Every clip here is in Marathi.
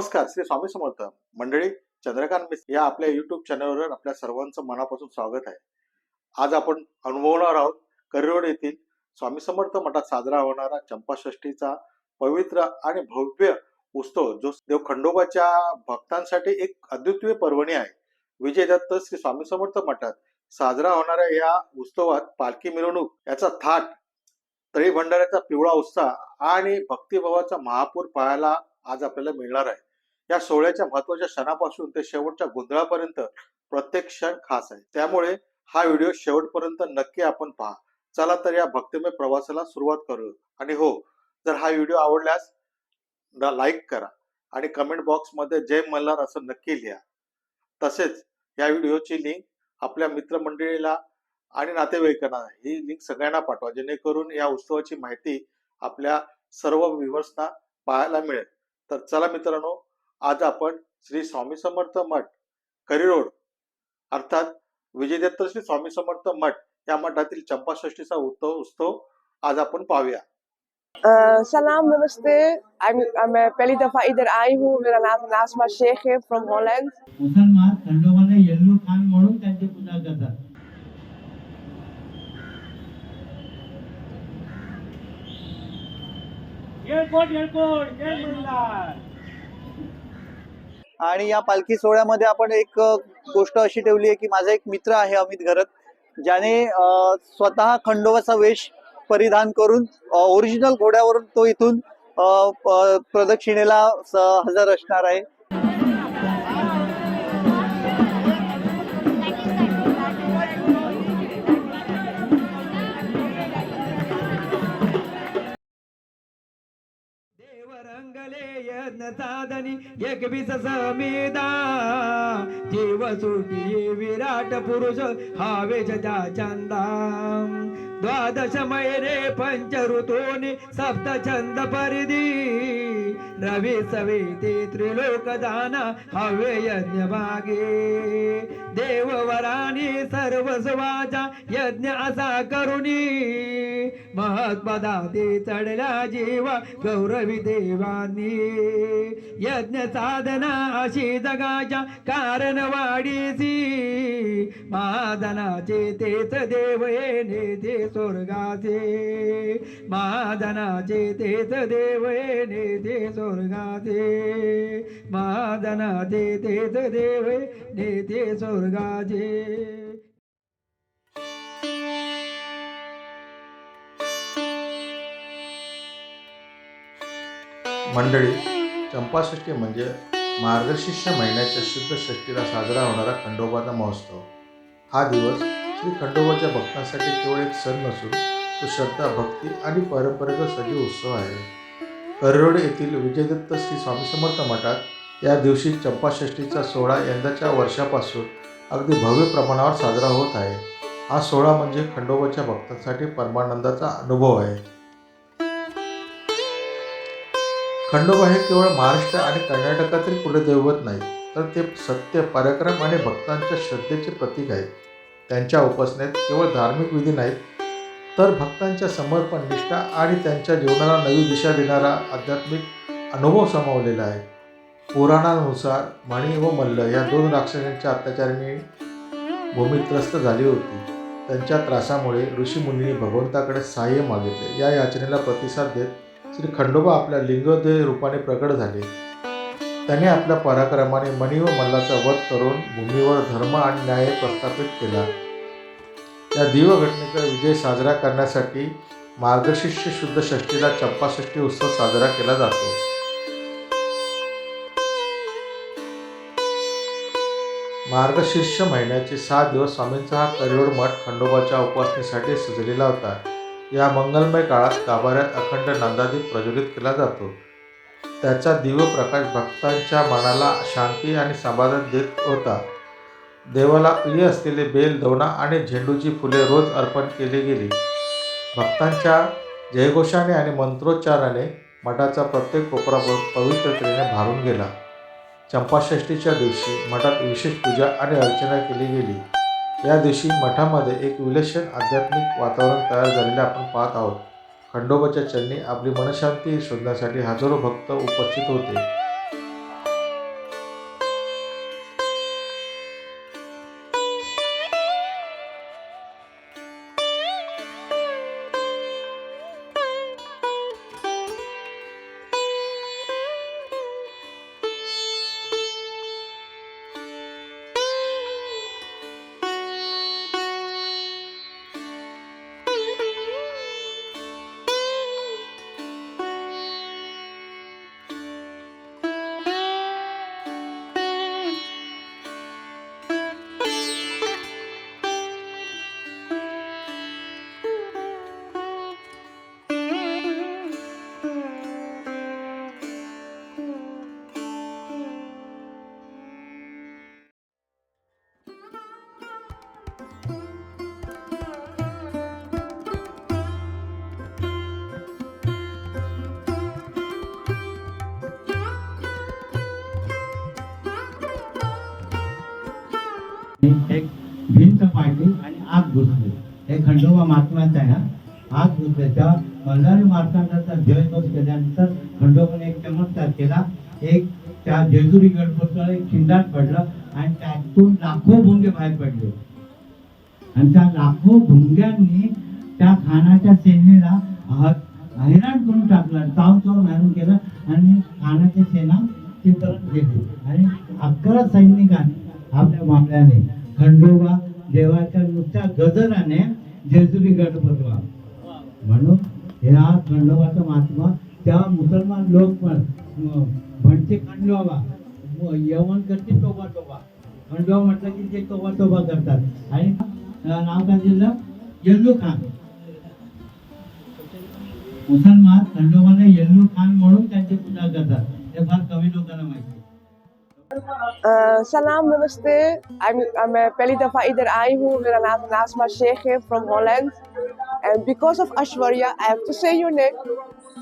नमस्कार श्री स्वामी समर्थ. मंडळी चंद्रकांत मिश्र या आपल्या युट्यूब चॅनलवर आपल्या सर्वांचं मनापासून स्वागत आहे. आज आपण अनुभवणार आहोत करिरोड येथील स्वामी समर्थ मठात साजरा होणारा चंपाषष्ठीचा पवित्र आणि भव्य उत्सव जो देव खंडोबाच्या भक्तांसाठी एक अद्वितीय पर्वणी आहे. विजय दत्त श्री स्वामी समर्थ मठात साजरा होणाऱ्या या उत्सवात पालखी मिरवणूक याचा थाट तळी भंडाऱ्याचा पिवळा उत्साह आणि भक्तिभावाचा महापूर पाहायला आज आपल्याला मिळणार आहे. या सोहळ्याच्या महत्त्वाच्या क्षणापासून ते शेवटच्या गोंधळापर्यंत प्रत्येक क्षण खास आहे. त्यामुळे हा व्हिडिओ शेवटपर्यंत नक्की आपण पहा. चला तर या भक्तिमय प्रवासाला सुरुवात करू. आणि हो जर हा व्हिडिओ आवडल्यास लाईक करा आणि कमेंट बॉक्समध्ये जय मल्हार असं नक्की लिहा. तसेच या व्हिडिओची लिंक आपल्या मित्रमंडळीला आणि नातेवाईकांना ही लिंक सगळ्यांना पाठवा जेणेकरून या उत्सवाची माहिती आपल्या सर्व व्ह्युअर्सना पाहायला मिळेल. तर चला मित्रांनो आज आपण श्री स्वामी समर्थ मठ करिरोड अर्थात विजयदत्त श्री स्वामी समर्थ मठ या मठातील चंपाषष्ठीचा उत्सव उत्सव आज आपण पाहूया. Uh, salam, namaste. I'm, I'm uh, पहली दफा इधर आई हूँ मेरा नाम नाजमा शेख है फ्रॉम हॉलैंड मुसलमान खंडोबाला येल्लू खान म्हणून त्यांची पूजा करतात. आणि या पालखी सोहळ्यामध्ये आपण एक गोष्ट अशी ठेवली आहे की माझा एक मित्र आहे अमित घरत ज्याने स्वतः खंडोबाचा वेश परिधान करून ओरिजिनल घोड्यावरून तो इथून प्रदक्षिणेला हजर असणार आहे. रंगले यज्ञ साधनी एकवीस समेदा जीव सुखी विराट पुरुष हावेच त्या चंदा द्वादश मैरे पंच ऋतूनि सप्त छंद परिधी रवी सविते त्रिलोक दाना हवे यज्ञ भागे देववरानी सर्व यज्ञ असा करुणी। महत्पदा ते चढल्या जीवा गौरवी देवानी। यज्ञ साधना अशी जगाच्या कारण वाढीसी महाधनाचे तेच देव येणे ते स्वर्गाचे. महाधनाचे तेच देव येणे ते स्वर्गाचे. महाधनाचे तेच देव येणे ते स्वर्गाचे. मंडळी चंपाषष्ठी म्हणजे मार्गशीर्ष महिन्याच्या शुद्ध षष्टीला साजरा होणारा खंडोबाचा महोत्सव. हा दिवस श्री खंडोबाच्या भक्तांसाठी केवळ एक सण नसून तो श्रद्धा भक्ती आणि परंपरेचा सजीव उत्सव आहे. करोड येथील विजयदत्त श्री स्वामी समर्थ मठात या दिवशी चंपाषष्ठीचा सोहळा यंदाच्या वर्षापासून अगदी भव्य प्रमाणावर साजरा होत आहे. हा सोहळा म्हणजे खंडोबाच्या भक्तांसाठी परमानंदाचा अनुभव आहे. खंडोबा हे केवळ महाराष्ट्र आणि कर्नाटकातील कुलदैवत नाही तर ते सत्य पराक्रम आणि भक्तांच्या श्रद्धेचे प्रतीक आहे त्यांच्या उपासनेत केवळ धार्मिक विधी नाहीत तर भक्तांच्या समर्पण निष्ठा आणि त्यांच्या जीवनाला नवी दिशा देणारा आध्यात्मिक अनुभव सामावलेला आहे. पुराणानुसार मणी व मल्ल या दोन राक्षसांच्या अत्याचाराने भूमी त्रस्त झाली होती. त्यांच्या त्रासामुळे ऋषीमुनींनी भगवंताकडे सहाय्य मागितले. या याचनेला प्रतिसाद देत श्री खंडोबा आपल्या लिंगोदय रूपाने प्रकट झाले. त्याने आपल्या पराक्रमाने मणी व मल्लाचा वध करून भूमीवर धर्म आणि न्याय प्रस्थापित केला. या दिवघटनेचा विजय साजरा करण्यासाठी मार्गशीर्ष शुद्ध षष्टीला चंपाषष्ठी उत्सव साजरा केला जातो. मार्गशीर्ष महिन्याचे सहा दिवस स्वामींचा हा करिरोड मठ खंडोबाच्या उपासनेसाठी सजलेला होता. या मंगलमय काळात गाभाऱ्यात अखंड नंदादीप प्रज्वलित केला जातो. त्याचा दिव्य प्रकाश भक्तांच्या मनाला शांती आणि समाधान देत होता. देवाला प्रिय असलेले बेल दोना आणि झेंडूची फुले रोज अर्पण केली गेली. भक्तांच्या जयघोषाने आणि मंत्रोच्चाराने मठाचा प्रत्येक कोपरा पवित्रतेने भारून गेला. चंपाषष्ठीच्या दिवशी मठात विशेष पूजा आणि अर्चना केली गेली. या दिवशी मठामध्ये एक विलक्षण आध्यात्मिक वातावरण तयार झालेले आपण पाहत आहोत. खंडोबाच्या चरणी आपली मनशांती शोधण्यासाठी हजारो भक्त उपस्थित होते. पाडली आणि आग घुसली हे खंडोबा महात्म्याचं आहे हा. आग घुसले तेव्हा मल्हारी मार्तंडाचा जयघोष केल्यानंतर खंडोबाने एक चमत्कार केला. एक त्या जेजुरी गणपतीला एक खिंडात पडलं आणि त्यातून लाखो भुंगे बाहेर पडले. आणि त्या लाखो भुंग्यांनी त्या खानाच्या सेनेला हैराण करून टाकलं चाव चाव हैराण केलं आणि खानाची सेना ती परत गेली. आणि अकरा सैनिकांनी आपल्या मामल्याने खंडोबा देवाच्या नुसत्या गजराने जेजुरी गड बनवा म्हणून ह्या खंडोबाचा महात्मा त्या मुसलमान लोक पण म्हणते खंडोबा. यवन करते तोबा तोबा खंडोबा म्हटलं की ते तोबा तोबा करतात. आणि नाव काय दिलं? यल्लू खान. मुसलमान खंडोबाने यल्लू खान म्हणून त्यांची पूजा करतात. हे फार कमी लोकांना माहिती. salam, namaste. I'm, I'm uh, पहली दफा इधर आई हूँ मेरा नाम नाजमा शेख है from Holland and because of Ashwarya I have to say your name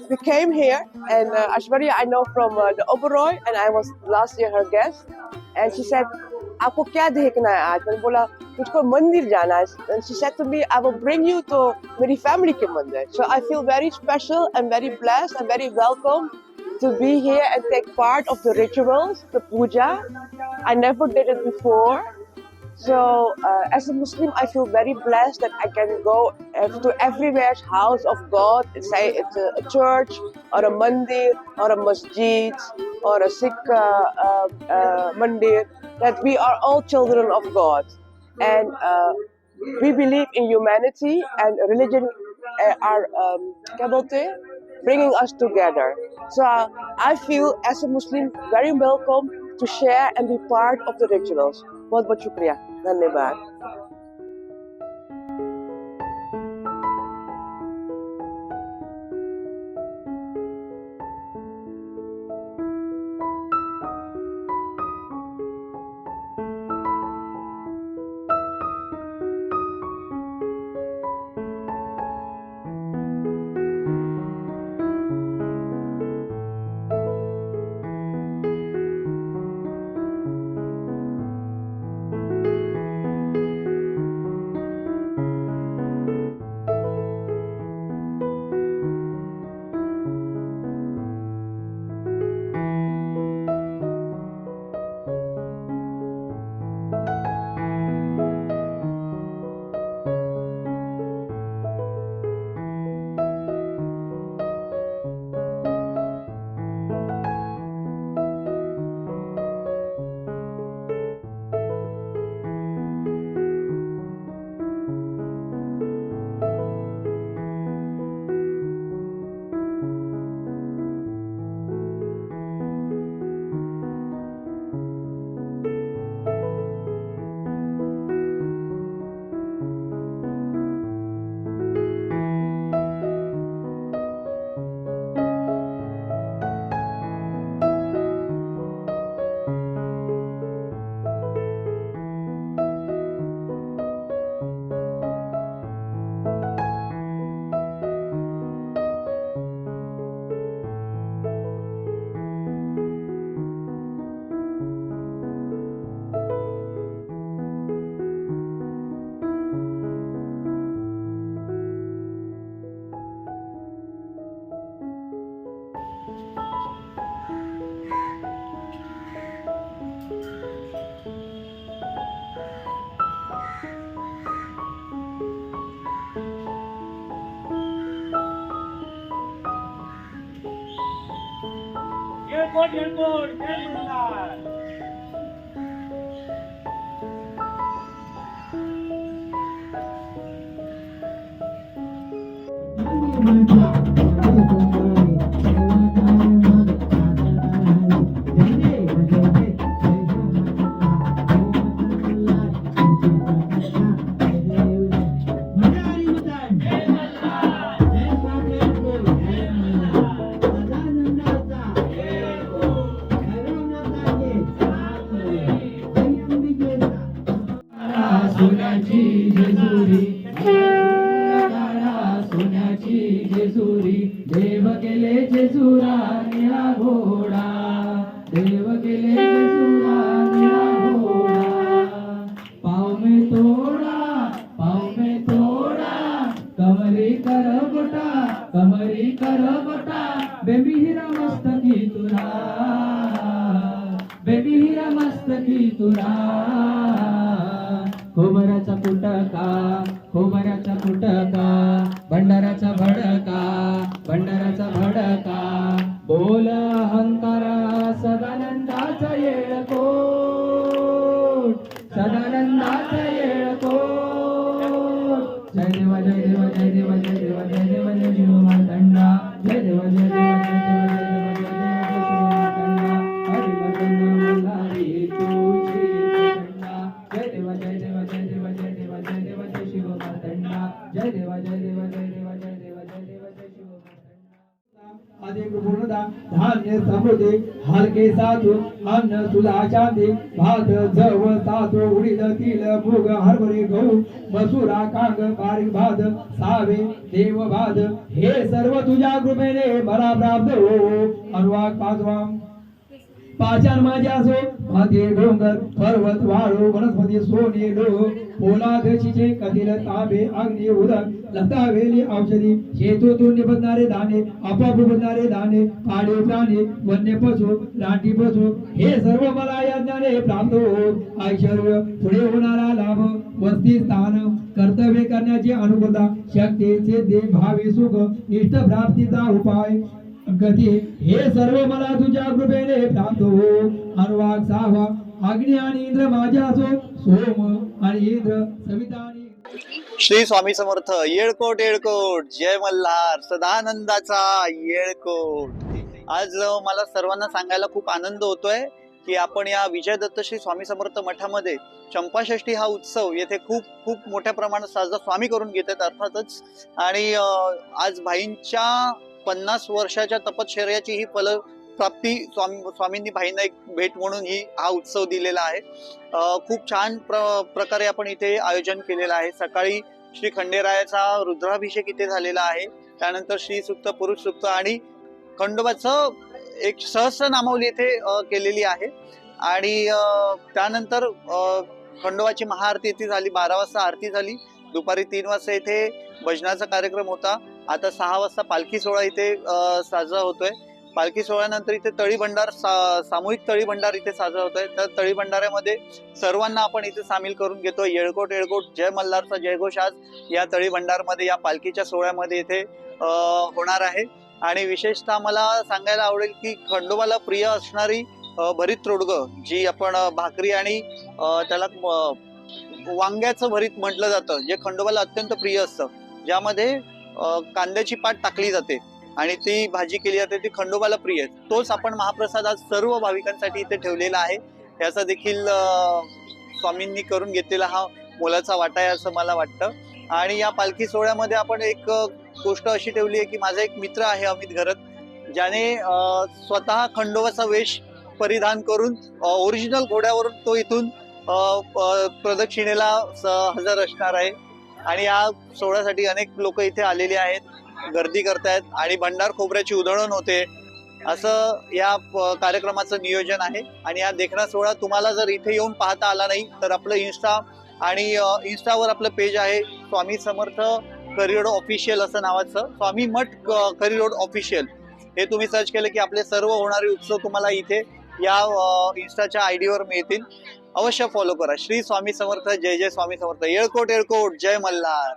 we came here and uh, Ashwarya I know from uh, the Oberoi and I was last year her guest and she said आपको क्या देखना है आज मैंने बोला मुझको मंदिर जाना है and she said to me I will bring you to Mary family के मंदिर so I feel very special and very blessed and very welcome to be here and take part of the rituals, the puja. I never did it before. So, uh, as a Muslim, I feel very blessed that I can go to everywhere's house of God, say it's a, a church or a mandir or a masjid or a Sikh uh, um, uh, mandir, that we are all children of God. And uh, we believe in humanity and religion, uh, are um, bringing us together. So uh, I feel as a Muslim very welcome to share and be part of the rituals. बहुत बहुत शुक्रिया धन्यवाद 建国。जेजुरी हलके अन्न सुधा शांती भात जव साधू उडीद तिल मुग हरभरे गहू मसुरा कांग बारीक भात सावे देव भात हे सर्व तुझ्या कृपेने मला प्राप्त हो. अनुवाक पाचवा. पाचन माझ्या असो माती डोंगर पर्वत वाळू वनस्पती सोने लो पोलाद चिचे कथिल ताबे अग्नी उदक लता वेली औषधी शेतोतून निबधणारे दाणे आपाप बनणारे दाणे पाळीव प्राणी वन्य पशु राठी पशु हे सर्व मला या ज्ञाने प्राप्त होत ऐश्वर पुढे होणारा लाभ वस्ती स्थान कर्तव्य करण्याची अनुकूलता शक्ती सिद्धी भावी सुख इष्ट प्राप्तीचा उपाय गती हे सर्व मला तुझ्या कृपेने प्राप्त हो अनुवाग सावा अग्नी आणि इंद्र माझ्या असो सोम आणि श्री स्वामी समर्थ येळकोट येळकोट. जय मल्हार सदानंदाचा येळकोट. आज मला सर्वांना सांगायला खूप आनंद होतोय की आपण या विजयदत्त श्री स्वामी समर्थ मठामध्ये चंपाषष्ठी हा उत्सव येथे खूप खूप मोठ्या प्रमाणात साजरा स्वामी करून घेत आहेत अर्थातच. आणि आज भाईंच्या पन्नास वर्षाच्या तपश्चर्याची ही फल प्राप्ती स्वामी स्वामींनी भाईंना एक भेट म्हणून ही हा उत्सव दिलेला आहे. खूप छान प्र प्रकारे आपण इथे आयोजन केलेलं आहे. सकाळी श्री खंडेरायाचा रुद्राभिषेक इथे झालेला आहे. त्यानंतर श्री सुक्त पुरुष सुक्त आणि खंडोबाचं एक सहस्र नामावली इथे केलेली आहे. आणि त्यानंतर खंडोबाची महाआरती इथे झाली. बारा वाजता आरती झाली. दुपारी तीन वाजता इथे भजनाचा कार्यक्रम होता. आता सहा वाजता पालखी सोहळा इथे साजरा होतोय. पालखी सोहळ्यानंतर इथे तळी भंडार सा, सामूहिक तळी भंडार इथे साजरा होतोय. तर तळी भंडाऱ्यामध्ये सर्वांना आपण इथे सामील करून घेतो. येळकोट येळकोट जय मल्हारचा जयघोष आज या तळी भंडारमध्ये या पालखीच्या सोहळ्यामध्ये इथे होणार आहे. आणि विशेषतः मला सांगायला आवडेल की खंडोबाला प्रिय असणारी भरीत रोडगं जी आपण भाकरी आणि त्याला वांग्याचं भरीत म्हटलं जातं जे खंडोबाला अत्यंत प्रिय असतं. ज्यामध्ये कांद्याची पाट टाकली जाते. आणि ती भाजी केली जाते ती खंडोबाला प्रिय आहे. तोच आपण महाप्रसाद आज सर्व भाविकांसाठी इथे ठेवलेला आहे. याचा देखील स्वामींनी करून घेतलेला हा मोलाचा वाटा आहे असं मला वाटतं. आणि या पालखी सोहळ्यामध्ये आपण एक गोष्ट अशी ठेवली आहे की माझा एक मित्र आहे अमित घरत. ज्याने स्वतः खंडोबाचा वेश परिधान करून ओरिजिनल घोड्यावरून तो इथून प- प्रदक्षिणेला स- हजर असणार आहे. आणि या सोहळ्यासाठी अनेक लोक इथे आलेले आहेत. गर्दी करतायत आणि भंडार खोबऱ्याची उधळण होते. असं या प- कार्यक्रमाचं नियोजन आहे. आणि या देखणा सोहळा तुम्हाला जर इथे येऊन पाहता आला नाही तर आपलं इन्स्टा आणि इन्स्टावर आपलं पेज आहे. स्वामी समर्थ करिरोड ऑफिशियल असं नावाचं. स्वामी मठ क- करिरोड ऑफिशियल हे तुम्ही सर्च केलं की आपले सर्व होणारे उत्सव तुम्हाला इथे या इन्स्टाच्या आय डीवर मिळतील. अवश्य फॉलो करा. श्री स्वामी समर्थ जय जय स्वामी समर्थ. येळकोट येळकोट जय मल्हार.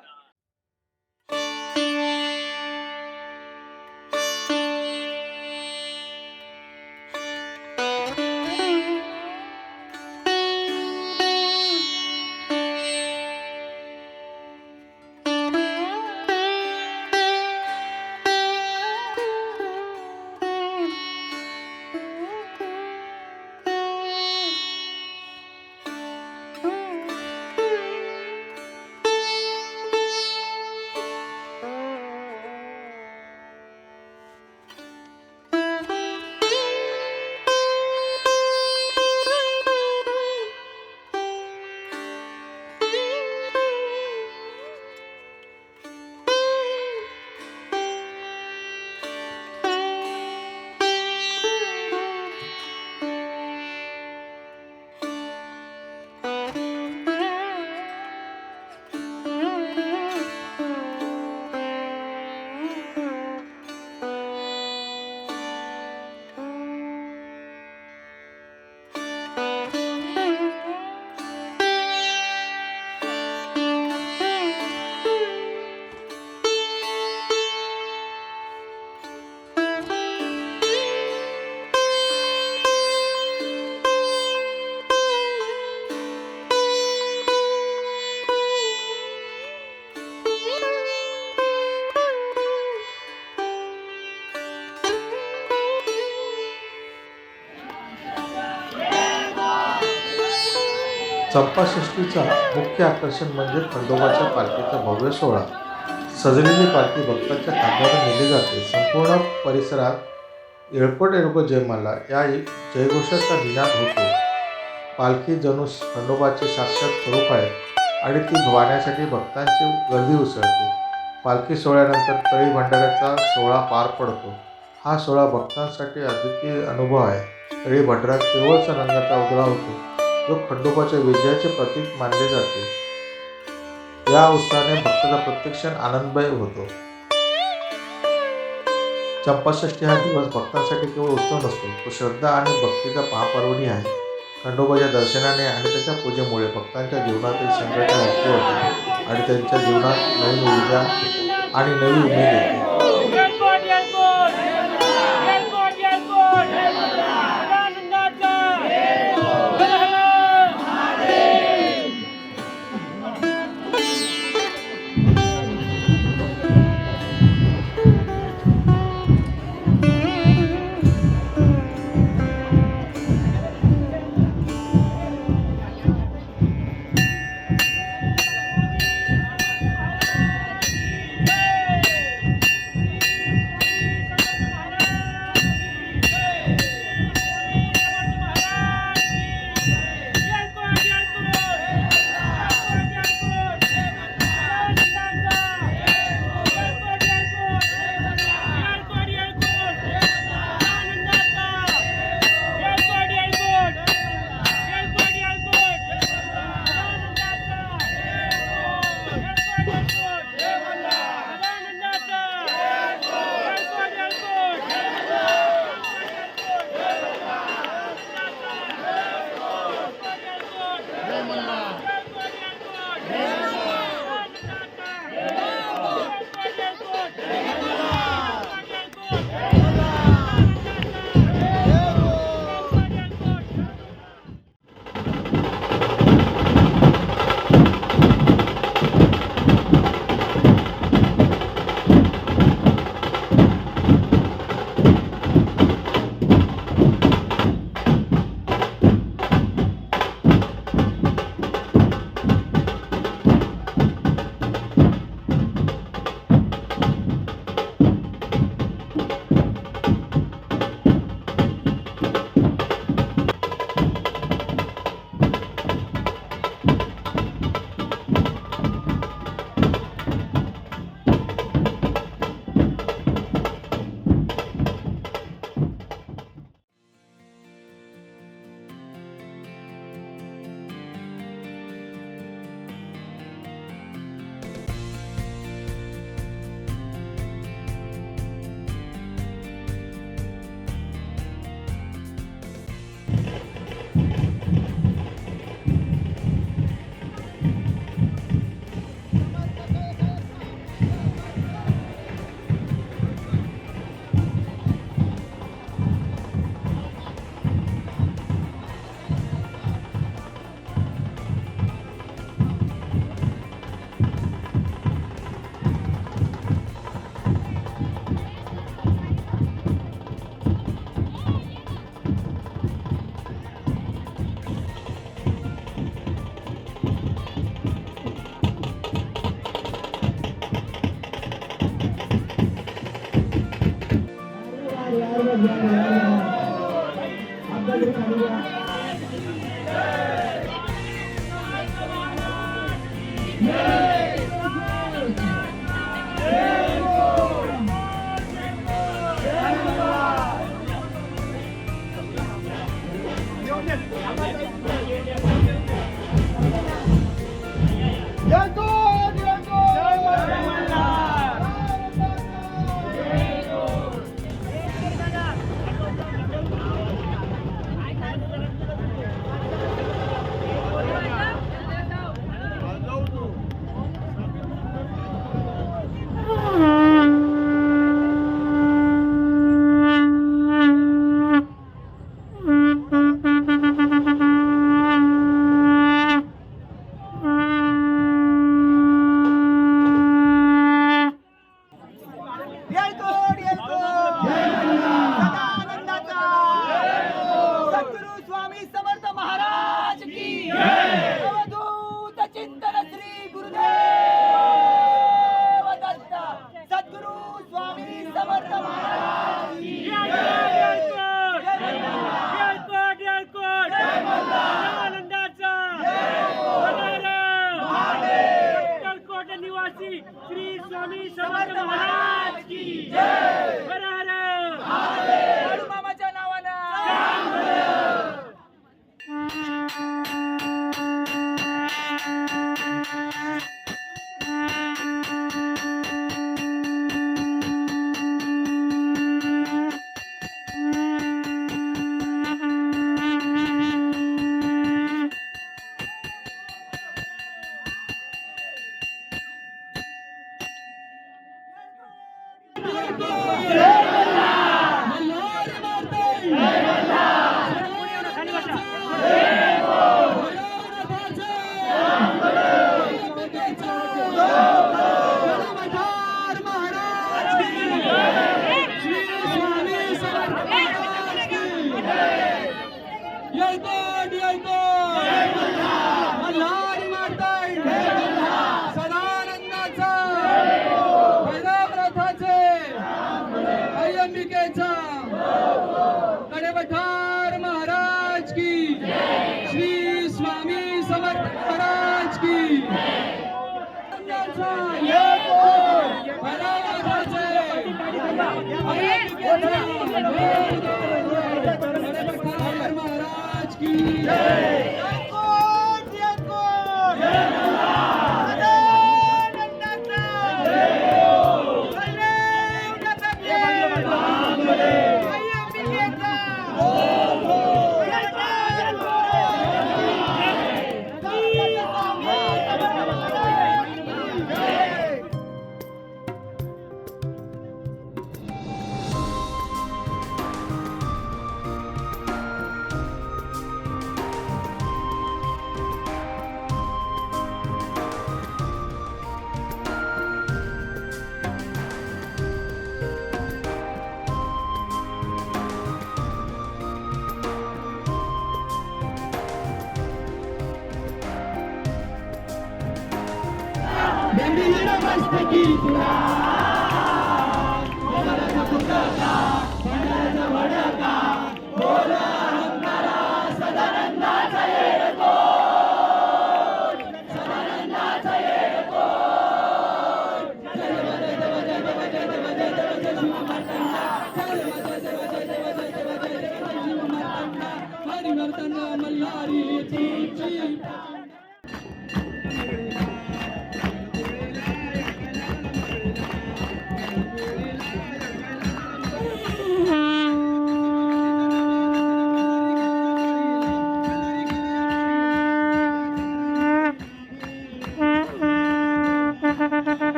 चंपाषष्ठीचा मुख्य आकर्षण म्हणजे खंडोबाच्या पालखीचा भव्य सोहळा. सजलेली पालखी भक्तांच्या खांद्यावर नेली जाते. संपूर्ण परिसरात येळकोट एळको जयमाला या जयघोषाचा निनाद होतो. पालखी जणू खंडोबाचे साक्षात स्वरूप आहे आणि ती वाहण्यासाठी भक्तांची गर्दी उसळते. पालखी सोहळ्यानंतर तळी भंडाऱ्याचा सोहळा पार पडतो. हा सोहळा भक्तांसाठी अद्वितीय अनुभव आहे. तळी भंडाऱ्यात केवळचा रंगाचा उदळा होतो. जो खंडोबाच्या विजयाचे प्रतीक मानले जाते. या उत्साहाने भक्ताचा प्रत्येक क्षण आनंदमय होतो. चंपाषष्ठी हा दिवस भक्तांसाठी केवळ उत्सव नसतो तो श्रद्धा आणि भक्तीचा महापर्वणी आहे. खंडोबाच्या दर्शनाने आणि त्याच्या पूजेमुळे भक्तांच्या जीवनातील संकट हलके होते आणि त्यांच्या जीवनात नवीन ऊर्जा आणि नवी उमेद येते. Yeah. Yeah.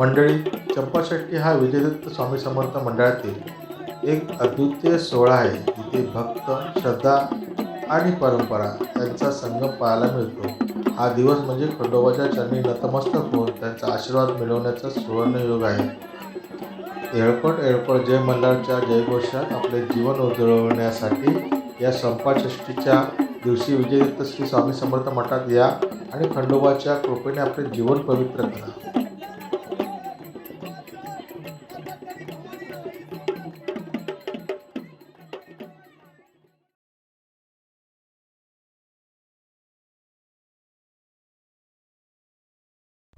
मंडळी चंपाषष्ठी हा विजयदत्त स्वामी समर्थ मंडळातील एक अद्वितीय सोहळा आहे. जिथे भक्त श्रद्धा आणि परंपरा यांचा संगम पाहायला मिळतो. हा दिवस म्हणजे खंडोबाच्या चरणी नतमस्तक होऊन त्यांचा आशीर्वाद मिळवण्याचा सुवर्णयोग आहे. येळपट येळपट जय मल्हारच्या जयघोषात आपले जीवन उजळवण्यासाठी या संपाषष्टीच्या दिवशी विजयदत्त श्री स्वामी समर्थ मठात या आणि खंडोबाच्या कृपेने आपले जीवन पवित्र करा.